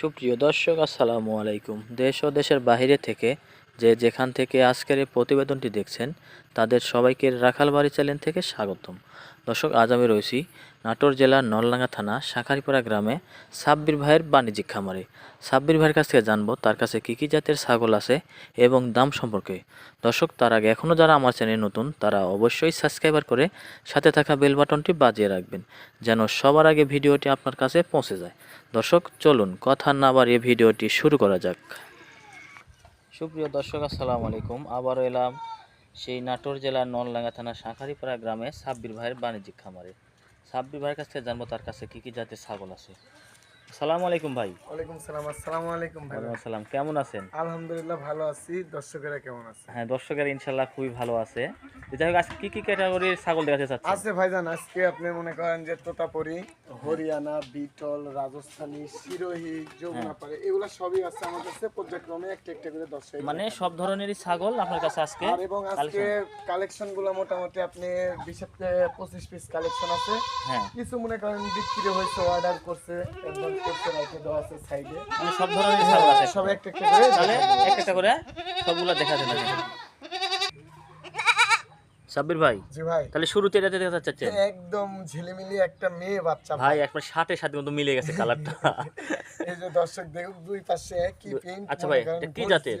সুপ্রিয় দর্শক আসসালামু আলাইকুম। দেশ ও দেশের বাহিরে থেকে যে যেখান থেকে আজকের এই প্রতিবেদনটি দেখছেন, তাদের সবাইকে রাখালবাড়ি চ্যানেল থেকে স্বাগতম। দর্শক, আজ আমি রয়েছি নাটোর জেলার নলডাঙ্গা থানা, শাঁখারিপাড়া গ্রামে সাব্বির ভাইয়ের বাণিজ্যিক খামারে। সাব্বির ভাইয়ের কাছ থেকে জানব, তার কাছে কী কী জাতের ছাগল আছে এবং দাম সম্পর্কে। দর্শক, তার আগে এখনও যারা আমার চ্যানেল নতুন, তারা অবশ্যই সাবস্ক্রাইবার করে সাথে থাকা বেল বাটনটি বাজিয়ে রাখবেন, যেন সবার আগে ভিডিওটি আপনার কাছে পৌঁছে যায়। দর্শক, চলুন কথা না বাড়িয়ে ভিডিওটি শুরু করা যাক। সুপ্রিয় দর্শক, আসসালামু আলাইকুম। আবারও এলাম সেই নাটোর জেলার নলডাঙ্গা থানা শাঁখারিপাড়া গ্রামে সাব্বির ভাইয়ের বাণিজ্যিক খামারে। সাব্বির ভাইয়ের কাছ থেকে জানব তার কাছে কী কী জাতের ছাগল আছে। আসসালামু আলাইকুম ভাই। ওয়ালাইকুম সালাম আসসালামু আলাইকুম ভাই ওয়ালাইকুম আসসালাম কেমন আছেন? আলহামদুলিল্লাহ ভালো আছি দর্শকেরা কেমন আছে? হ্যাঁ দর্শকের ইনশাল্লাহ খুবই ভালো আছে। যাই হোক আজকে কী কী ক্যাটাগরির ছাগল দেখাতে চাচ্ছেন? আছে ভাইজান আজকে আপনি মনে করেন যে তোতাপুরি হরিয়ানা বিটল রাজস্থানী সিরোহি যমুনাপাড়ি এগুলো সবই আছে আমার কাছে। পর্যায়ক্রমে একটা একটা করে দর্শক মানে সব ধরনেরই ছাগল আপনার কাছে আজকে? আর এবং আজকে কালেকশন। গুলো মোটামুটি আপনি বিশ থেকে পঁচিশ পিস কালেকশন আছে। হ্যাঁ। কিছু মনে করেন বিক্রি হয়েছে অর্ডার করছে অ্যাডভান্স করছে রাখে দেওয়া আছে সাইডে। মানে সব ধরনেরই ছাগল আছে সব একটা একটা করে তাহলে একটা একটা করে সবগুলো দেখা দেন সাব্বির ভাই জি ভাই। তাহলে শুরুতে এটাতে দেখা যাচ্ছে একদম ঝিলিমিলি একটা মেয়ে বাচ্চা। ভাই একবার ষাটের সাথে মতো মিলে গেছে কালারটা। এই যে দর্শক দেখুন দুই পাশে একই আচ্ছা ভাই, এটা কি জাতের?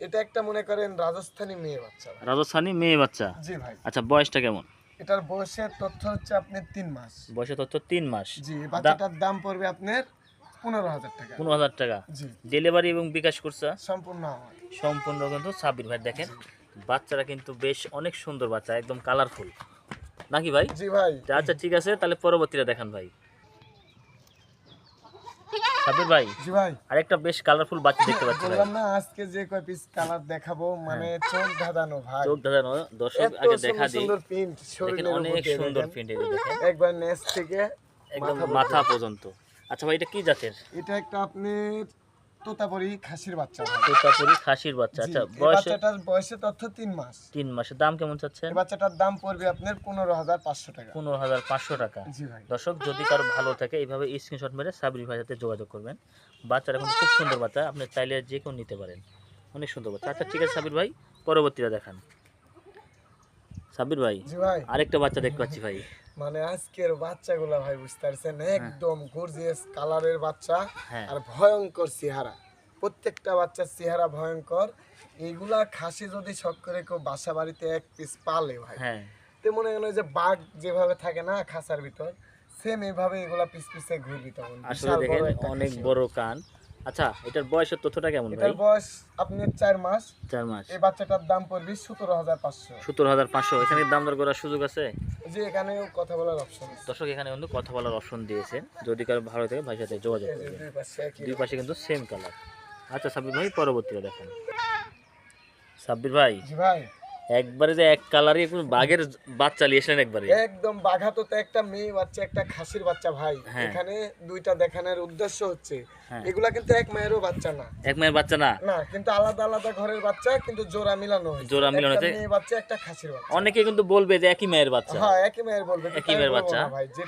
এটা একটা মনে করেন রাজস্থানী মেয়ে বাচ্চা। রাজস্থানী মেয়ে বাচ্চা? জি ভাই। আচ্ছা বয়সটা কেমন? এটার বয়সের তথ্য হচ্ছে আপনার তিন মাস। বয়সের তথ্য তিন মাস। জি বাচ্চাটার দাম পড়বে আপনার পনেরো হাজার টাকা। পনেরো হাজার টাকা। ডেলিভারি এবং বিকাশ সম্পূর্ণ আমার সম্পূর্ণ কিন্তু সাব্বির ভাই দেখেন। বাচ্চারা কিন্তু বেশ অনেক সুন্দর বাচ্চা একদম কালারফুল নাকি ভাই? জি ভাই। আচ্ছা ঠিক আছে তাহলে পরবর্তীটা দেখান ভাই। সাব্বির ভাই জি ভাই। আরেকটা বেশ কালারফুল বাচ্চা দেখতে পাচ্ছি বললাম না আজকে যে কয় পিস কালার দেখাবো মানে চোখ ধাঁধানো ভাই। চোখ দাদা দর্শক আগে দেখা দিই। সুন্দর প্রিন্ট দেখেন অনেক সুন্দর প্রিন্ট এই দেখেন। একবার নেস থেকে একদম মাথা পর্যন্ত। আচ্ছা ভাই এটা কি জাতের? এটা একটা আপনি তোতাপুরি খাসির বাচ্চা। তোতাপুরি খাসির বাচ্চা। আচ্ছা বয়সে? বাচ্চাটার বয়সে তথ্য তিন মাস। তিন মাসের। দাম কেমন চাচ্ছেন? এই বাচ্চাটার দাম পড়বে আপনার পনেরো হাজার পাঁচশো টাকা। পনেরো হাজার পাঁচশো টাকা। জি ভাই। দর্শক যদি কারও ভালো থাকে এইভাবে স্ক্রিনশট মেরে সাবরি ভাইয়ের সাথে যোগাযোগ করবেন। বাচ্চারা এখন খুব সুন্দর বাচ্চা। আপনি চাইলে যে কেউ নিতে পারেন। অনেক সুন্দর বাচ্চা। আচ্ছা ঠিক আছে সাবির ভাই পরবর্তীটা দেখান। সাবির ভাই আরেকটা বাচ্চা দেখতে পাচ্ছি ভাই। মানে আজকের বাচ্চাগুলো ভাই বুঝতে পারছেন একদম গর্জিয়াস কালারের বাচ্চা হ্যাঁ। আর ভয়ঙ্কর চেহারা। প্রত্যেকটা বাচ্চার চেহারা ভয়ঙ্কর। এইগুলা খাসি যদি শখ করে কেউ বাসা বাড়িতে এক পিস পালে ভাই তে তো মনে হলো যে বাঘ যেভাবে থাকে না খাসার ভিতর সেম এইভাবে এগুলা পিস পিসে ঘুরবি তখন আসলে দেখেন অনেক বড় কান। আচ্ছা এটার বয়সের তথ্যটা কেমন এটার বয়স আপনার চার মাস। চার মাস। এই বাচ্চাটার দাম পড়বে সতেরো হাজার পাঁচশো। সত্তর হাজার পাঁচশো। এখানে দাম দর করার সুযোগ আছে? যে এখানেও কথা বলার অপশন দর্শক এখানে কিন্তু কথা বলার অপশন দিয়েছেন যদি কারও ভালো থাকে ভাইয়ের সাথে যোগাযোগ করবেন। দুই পাশে কিন্তু সেম কালার আচ্ছা সাব্বির ভাই পরবর্তীটা দেখেন। সাব্বির ভাই। জি ভাই। একবারে যে এক কালারই একটু বাঘের বাচ্চা নিয়ে এসলেন একবারে। একদম বাঘা তো একটা মেয়ে বাচ্চা একটা খাসির বাচ্চা ভাই। হ্যাঁ। এখানে দুইটা দেখানোর উদ্দেশ্য হচ্ছে। হ্যাঁ। এগুলা কিন্তু এক মায়েরও বাচ্চা না। এক মায়ের বাচ্চা না? না কিন্তু আলাদা আলাদা ঘরের বাচ্চা কিন্তু জোড়া মিলানো জোড়া মিলানো হয়েছে। মেয়ে বাচ্চা একটা খাসির বাচ্চা। অনেকে কিন্তু বলবে যে একই মায়ের বাচ্চা। হ্যাঁ একই মায়ের বলবে একই মায়ের বাচ্চা।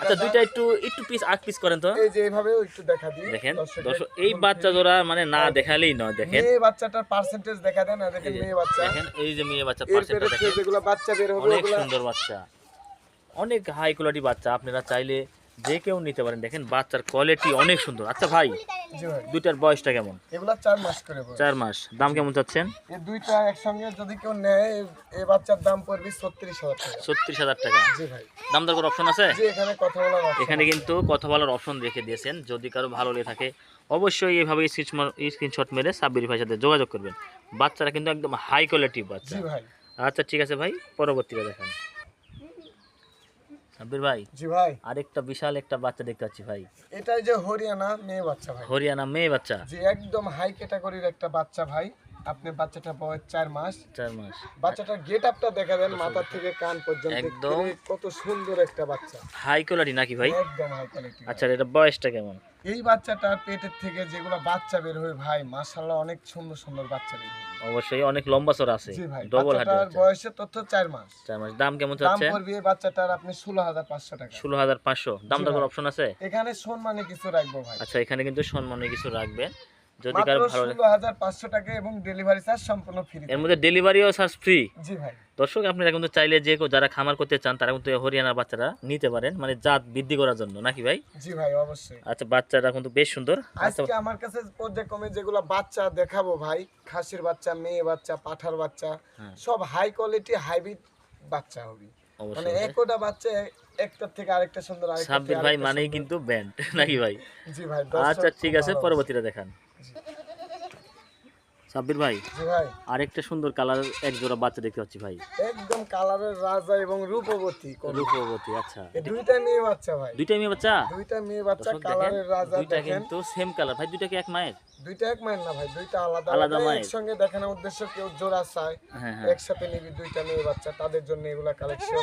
আচ্ছা দুইটা একটু একটু পিস আগ পিস করেন তো। এই যে এইভাবেও একটু দেখা দিই। দেখেন দর্শক এই বাচ্চা জোড়া মানে না দেখালেই নয় দেখেন। মেয়ে বাচ্চাটার পার্সেন্টেজ দেখা দেন না দেখেন মেয়ে বাচ্চা। দেখেন এই যে মেয়ে বাচ্চা যেগুলো বাচ্চা বের হবে অনেক সুন্দর বাচ্চা। অনেক হাই কোয়ালিটি বাচ্চা আপনারা চাইলে যে কেউ নিতে পারেন। দেখেন বাচ্চার কোয়ালিটি অনেক সুন্দর। আচ্ছা ভাই দুইটার বয়সটা কেমন? এগুলা চার মাস করে চার মাস। দাম কেমন চাচ্ছেন? এই দুইটা একসঙ্গে যদি কেউ নেয় এই- এই বাচ্চার দাম পড়বে ছত্রিশ হাজার টাকা। ছত্রিশ হাজার টাকা। জি ভাই। দাম দর অপশন আছে? এখানে কথা বলার এখানে কিন্তু কথা বলার অপশন রেখে দিয়েছেন। যদি কারও ভালো লেগে থাকে অবশ্যই এভাবে স্ক্রিনশট মেরে সাব্বির ভাইয়ের সাথে যোগাযোগ করবেন। বাচ্চারা কিন্তু একদম হাই কোয়ালিটি বাচ্চা। জি ভাই। আচ্ছা ঠিক আছে ভাই পরবর্তীটা দেখেন। সাব্বির ভাই জি ভাই। আরেকটা বিশাল একটা বাচ্চা দেখতে পাচ্ছি ভাই। এটাই যে হরিয়ানা মেয়ে বাচ্চা ভাই। হরিয়ানা মেয়ে বাচ্চা। যে একদম হাই ক্যাটাগরির একটা বাচ্চা ভাই। আপনি বাচ্চাটা বয়স চার মাস। চার মাস। বাচ্চাটার গেট আপটা দেখা দেন। মাথা থেকে কান পর্যন্ত। একদম। কত সুন্দর একটা বাচ্চা। হাই কোয়ালিটি নাকি ভাই? একদম হাই কোয়ালিটি আচ্ছা এটা বয়সটা কেমন? এই বাচ্চাটার পেটের থেকে যেগুলো বাচ্চা বের হয় ভাই মাশাআল্লাহ অনেক সুন্দর সুন্দর বাচ্চা বের হয়। অবশ্যই অনেক লম্বা চড় আছে। ডবল বয়সের তথ্য চার মাস। চার মাস। দাম কেমন দাম চাচ্ছে? পড়বে এই বাচ্চাটার আপনি ষোলো হাজার পাঁচশো টাকা। ষোলো হাজার পাঁচশো। দাম জি দর অপশন আছে? এখানে সম্মানে কিছু রাখব ভাই। আচ্ছা এখানে কিন্তু সম্মানে কিছু রাখবেন। যদি কারও ভালো লাগে। টাকা এবং ডেলিভারি চার্জ সম্পূর্ণ ফ্রি এর মধ্যে ডেলিভারিও চার্জ ফ্রি জি ভাই। দর্শক আপনারা কিন্তু চাইলে যে যারা খামার করতে চান তারা কিন্তু হরিয়ানার বাচ্চারা নিতে পারেন। মানে জাত বৃদ্ধি করার জন্য নাকি ভাই? জি ভাই অবশ্যই। আচ্ছা বাচ্চাটা কিন্তু বেশ সুন্দর। আচ্ছা আজকে আমার কাছে পর্যায়ক্রমে যেগুলো বাচ্চা দেখাবো ভাই খাসির বাচ্চা মেয়ে বাচ্চা পাঠার বাচ্চা হ্যাঁ। সব হাই কোয়ালিটি হাইব্রিড বাচ্চা হবে। মানে একটা বাচ্চা একটার থেকে আরেকটা সুন্দর সাব্বির ভাই আরেকটা মানেই কিন্তু ব্যান্ড নাকি ভাই? জি ভাই আচ্ছা ঠিক আছে পরবর্তীটা দেখান। Is it? সাব্বির ভাই? ভাই। আরেকটা সুন্দর কালারের এক জোড়া বাচ্চা দেখতে পাচ্ছি ভাই। একদম কালারের রাজা এবং রূপবতী রূপবতী আচ্ছা। দুইটা মেয়ে বাচ্চা ভাই। দুইটা মেয়ে বাচ্চা? দুইটা মেয়ে বাচ্চা কালারের রাজা দুইটা কিন্তু সেম কালার ভাই দুইটা কি এক মায়ের? দুইটা এক মায়ের না ভাই দুইটা আলাদা। আলাদা মায়ের। একসঙ্গে দেখানোর উদ্দেশ্য কেউ জোড়া চায়। হ্যাঁ হ্যাঁ। একসাথে নিবি দুইটা মেয়ে বাচ্চা তাদের জন্য এগুলা কালেকশন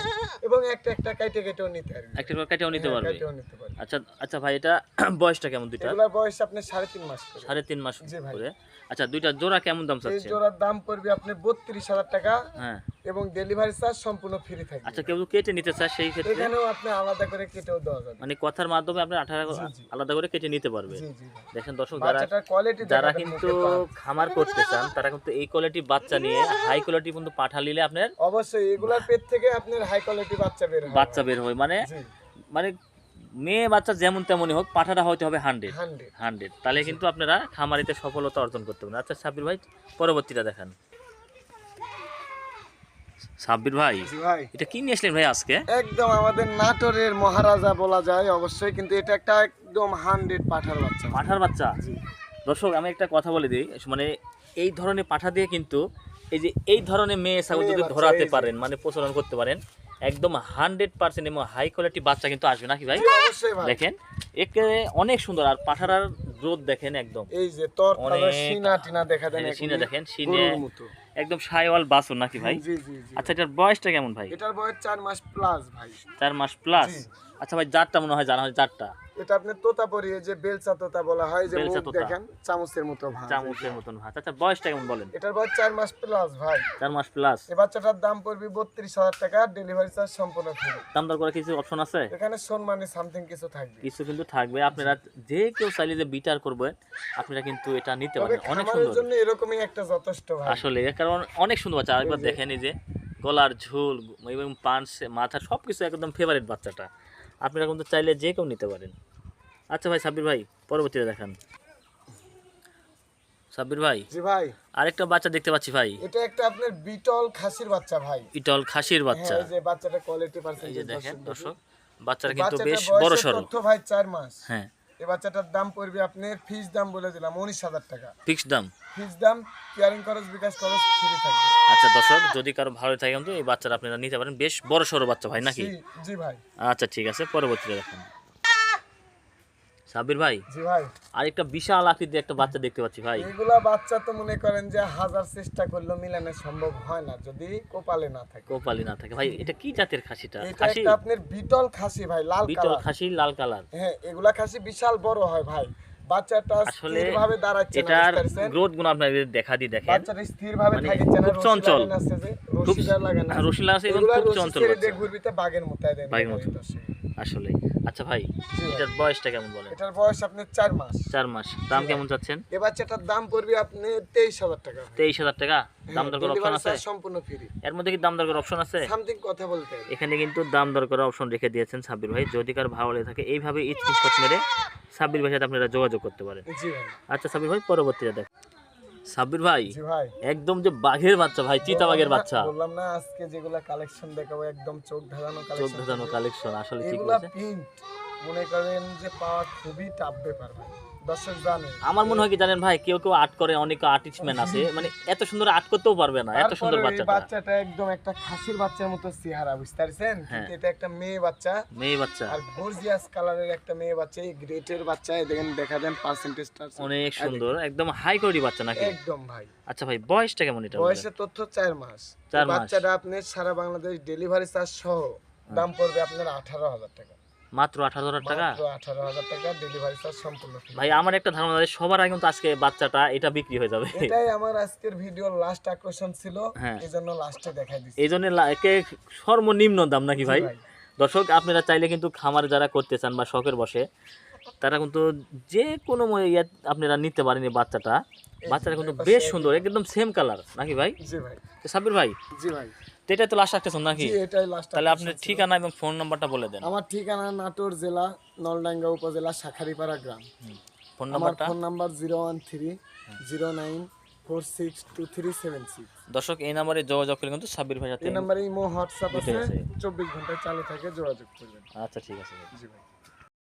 এবং একটা একটা কাইটে কেটেও নিতে পারবি। একটা করে কেটেও নিতে হ্যাঁ, পারবে? কাইটেও নিতে পারবি। আচ্ছা আচ্ছা ভাই এটা বয়সটা কেমন দুইটা? এগুলার বয়স আপনি সাড়ে তিন মাস করে। সাড়ে তিন মাস জি ভাই। করে। আচ্ছা দুইটা জোড়া কেমন দাম চাচ্ছেন? এই জোড়ার দাম পড়বে আপনি বত্রিশ হাজার টাকা। হ্যাঁ। এবং ডেলিভারি চার্জ সম্পূর্ণ ফ্রি থাকবে। আচ্ছা কেউ কেটে নিতে চায় সেই ক্ষেত্রে? এখানেও আপনি আলাদা করে কেটেও দেওয়া যাবে। মানে কথার মাধ্যমে আপনি আঠারো জি, জি। আলাদা করে কেটে নিতে পারবে। জি জি দেখেন দর্শক যারা যারা কিন্তু খামার করতে চান তারা কিন্তু এই কোয়ালিটি বাচ্চা নিয়ে হাই কোয়ালিটি কিন্তু পাঠা নিলে আপনার অবশ্যই এগুলার পেট থেকে আপনার হাই কোয়ালিটি বাচ্চা বের হবে বাচ্চা বের হয়। মানে মানে মেয়ে বাচ্চা যেমন তেমনই হোক পাঠাটা হইতে হবে হান্ড্রেড হান্ড্রেড তাহলে কিন্তু আপনারা খামারিতে সফলতা অর্জন করতে পারবেন। আচ্ছা সাব্বির ভাই পরবর্তীটা দেখান। সাব্বির ভাই এটা কি নিয়ে আসলেন ভাই আজকে? একদম আমাদের নাটোরের মহারাজা বলা যায় অবশ্যই কিন্তু এটা একটা একদম হান্ড্রেড পাঠার বাচ্চা। পাঠার বাচ্চা? দর্শক আমি একটা কথা বলে দিই মানে এই ধরনের পাঠা দিয়ে কিন্তু এই যে এই ধরনের মেয়ে ছাগল যদি ধরাতে পারেন মানে প্রচলন করতে পারেন একদম হান্ড্রেড পার্সেন্ট এবং হাই কোয়ালিটি বাচ্চা কিন্তু আসবে নাকি ভাই? দেখেন একে অনেক সুন্দর আর পাঠার রোদ দেখেন একদম। এই যে তোর সিনা টিনা দেখা দেন সিনা দেখেন, সিনে- একদম সাইওয়াল বাসুর নাকি ভাই? জি জি জি। আচ্ছা এটার বয়সটা কেমন ভাই? এটার বয়স চার মাস প্লাস ভাই। চার মাস প্লাস আচ্ছা ভাই জাতটা মনে হয় জানা হয় জাতটা। এটা আপনি তোতা পরি যে বেলচা তোতা বলা হয় যে মুখ দেখেন চামচের মতো ভাঁজ। চামচের মতন ভাত আচ্ছা বয়সটা কেমন বলেন? এটার বয়স চার মাস প্লাস ভাই। চার মাস প্লাস এই বাচ্চাটার দাম পড়বে বত্রিশ হাজার টাকা ডেলিভারি চার্জ সম্পূর্ণ ফ্রি দাম দর করে কিছু অপশন আছে? এখানে সম্মানে সামথিং কিছু থাকবে। কিছু কিন্তু থাকবে। আপনারা যে কেউ চাইলে যে বিটার করবেন আপনারা কিন্তু এটা নিতে পারেন অনেক সুন্দর। জন্য এরকমই একটা যথেষ্ট ভাই। আসলে কারণ অনেক সুন্দর বাচ্চা। আরেকবার দেখেন এই যে গলার ঝুল এবং পাঞ্চ মাথা সব কিছু একদম ফেভারিট বাচ্চাটা। আপনারা কিন্তু চাইলে যে কেউ নিতে পারেন। আচ্ছা ভাই সাব্বির ভাই পরবর্তীতে দেখান। সাব্বির ভাই জি ভাই। আরেকটা বাচ্চা দেখতে পাচ্ছি ভাই। এটা একটা আপনার বিটল খাসির বাচ্চা ভাই। ইটল খাসির বাচ্চা। হ্যাঁ এই যে বাচ্চাটা কোয়ালিটি এই যে দেখেন দর্শক বাচ্চাটা কিন্তু বেশ বড় সড়ো তথ্য ভাই চার মাস। হ্যাঁ। এই বাচ্চাটার দাম পড়বে আপনার ফিস দাম বলে দিলাম উনিশ হাজার টাকা। ফিক্সড দাম? ফিস দাম কেয়ারিং খরচ বিকাশ খরচ ফ্রি থাকবে। আচ্ছা দর্শক যদি কারও ভালো থাকে কিন্তু এই বাচ্চাটা আপনারা নিতে পারেন বেশ বড় সড়ো বাচ্চা ভাই নাকি? জি জি ভাই। আচ্ছা ঠিক আছে পরবর্তীতে দেখেন। সাব্বির ভাই? জি ভাই। আরেকটা বিশাল আকৃতির একটা বাচ্চা দেখতে পাচ্ছি ভাই। এগুলা বাচ্চা তো মনে করেন যে হাজার চেষ্টা করলেও মিলানো সম্ভব হয় না যদি কোপালে না থাকে। কোপালি না থাকে। ভাই এটা কি জাতের খাসিটা খাসি? একটা আপনার বিটল খাসি ভাই লাল বিটল খাসি লাল কালার। হ্যাঁ এগুলা খাসি বিশাল বড় হয় ভাই। বাচ্চাটা আসলে স্থির ভাবে দাঁড়াচ্ছে না এটার গ্রোথ গুণ আপনাদের দেখা দিই দেখেন। বাচ্চাটা স্থির ভাবে মানে থাকছে না খুব চঞ্চল। রশিটা লাগানো। রসিলা আছে। এবং খুব চঞ্চল বাচ্চা। ঘুরবিতে বাঘের মতো বাঘের মতো। আসলে আচ্ছা ভাই এটার বয়সটা কেমন বলেন? এটার বয়স আপনার চার মাস। চার মাস। দাম কেমন চাচ্ছেন? এ বাচ্চাটার দাম পড়বে আপনি তেইশ হাজার টাকা তেইশ হাজার টাকা? দাম দর করার অপশন আছে? সম্পূর্ণ ফ্রি এর মধ্যে কি দাম দর করার অপশন আছে? সামথিং কথা বলতে এখানে কিন্তু দাম দর করার অপশন রেখে দিয়েছেন সাব্বির ভাই। যদি কার ভালো লেগে থাকে এইভাবে স্ক্রিনশট মেরে সাব্বির ভাইয়ের সাথে আপনারা যোগাযোগ করতে পারেন। জি ভাই। আচ্ছা সাব্বির ভাই পরবর্তীতে দেখ সাব্বির ভাই? ভাই। একদম যে বাঘের বাচ্চা ভাই চিতা বাঘের বাচ্চা। বললাম না আজকে যেগুলা কালেকশন দেখাবো একদম চোখ ধাঁধানো চোখ কালেকশন ধাঁধানো কালেকশন আসলে ঠিক বলছে মনে করেন যে পাওয়া খুবই টাফ ব্যাপার ভাই। দর্শক জানে আমার মনে হয় কি জানেন ভাই কেউ কেউ আর্ট করে অনেক আর্টিস্টম্যান আছে। মানে এত সুন্দর আর্ট করতেও পারবে না এত সুন্দর এই বাচ্চাটা বাচ্চাটা একদম একটা খাসির বাচ্চার মতো চেহারা বুঝতে পারছেন? হ্যাঁ। কিন্তু এটা একটা মেয়ে বাচ্চা। মেয়ে বাচ্চা। আর গর্জিয়াস কালারের একটা মেয়ে বাচ্চা এই গ্রেটের বাচ্চা দেখেন দেখা দেন পার্সেন্টেজটা অনেক সুন্দর একদম হাই কোয়ালিটি বাচ্চা নাকি? একদম ভাই। আচ্ছা ভাই বয়সটা কেমন এটা বয়সের তথ্য চার মাস। চার মাস। বাচ্চাটা আপনার সারা বাংলাদেশ ডেলিভারি চার্জ সহ দাম পড়বে আপনার আঠারো হাজার টাকা। মাত্র আঠারো হাজার টাকা? আঠারো হাজার টাকা ডেলিভারি চার্জ সম্পূর্ণ ভাই আমার একটা ধারণা আছে সবার আগে কিন্তু আজকে বাচ্চাটা এটা বিক্রি হয়ে যাবে। এটাই আমার আজকের ভিডিওর লাস্ট আকর্ষণ ছিল হ্যাঁ। এই জন্য লাস্টে দেখাই দিচ্ছি। এই জন্য একে সর্বনিম্ন দাম নাকি ভাই? দর্শক আপনারা চাইলে কিন্তু খামার যারা করতে চান বা শখের বসে তারা কিন্তু যে কোনো ইয়ে আপনারা নিতে পারেন এই বাচ্চাটা। বাচ্চাটা কিন্তু বেশ সুন্দর একদম সেম কালার নাকি ভাই? জি ভাই। তো সাব্বির ভাই জি ভাই। তো এটাই তো লাস্ট রাখতেছেন নাকি? এটাই লাস্ট তাহলে আপনার ঠিকানা এবং ফোন নাম্বারটা বলে দেন। আমার ঠিকানা নাটোর জেলা নলডাঙ্গা উপজেলা শাখারিপাড়া গ্রাম। ফোন নাম্বারটা phone number zero one three zero nine four six two three seven six দর্শক এই নাম্বারে যোগাযোগ করলে কিন্তু সাব্বির ভাই সাথে এই নাম্বারে ইমো হোয়াটসঅ্যাপ আছে। চব্বিশ ঘন্টায় চালু থাকে যোগাযোগ করবেন। আচ্ছা ঠিক আছে জি ভাই।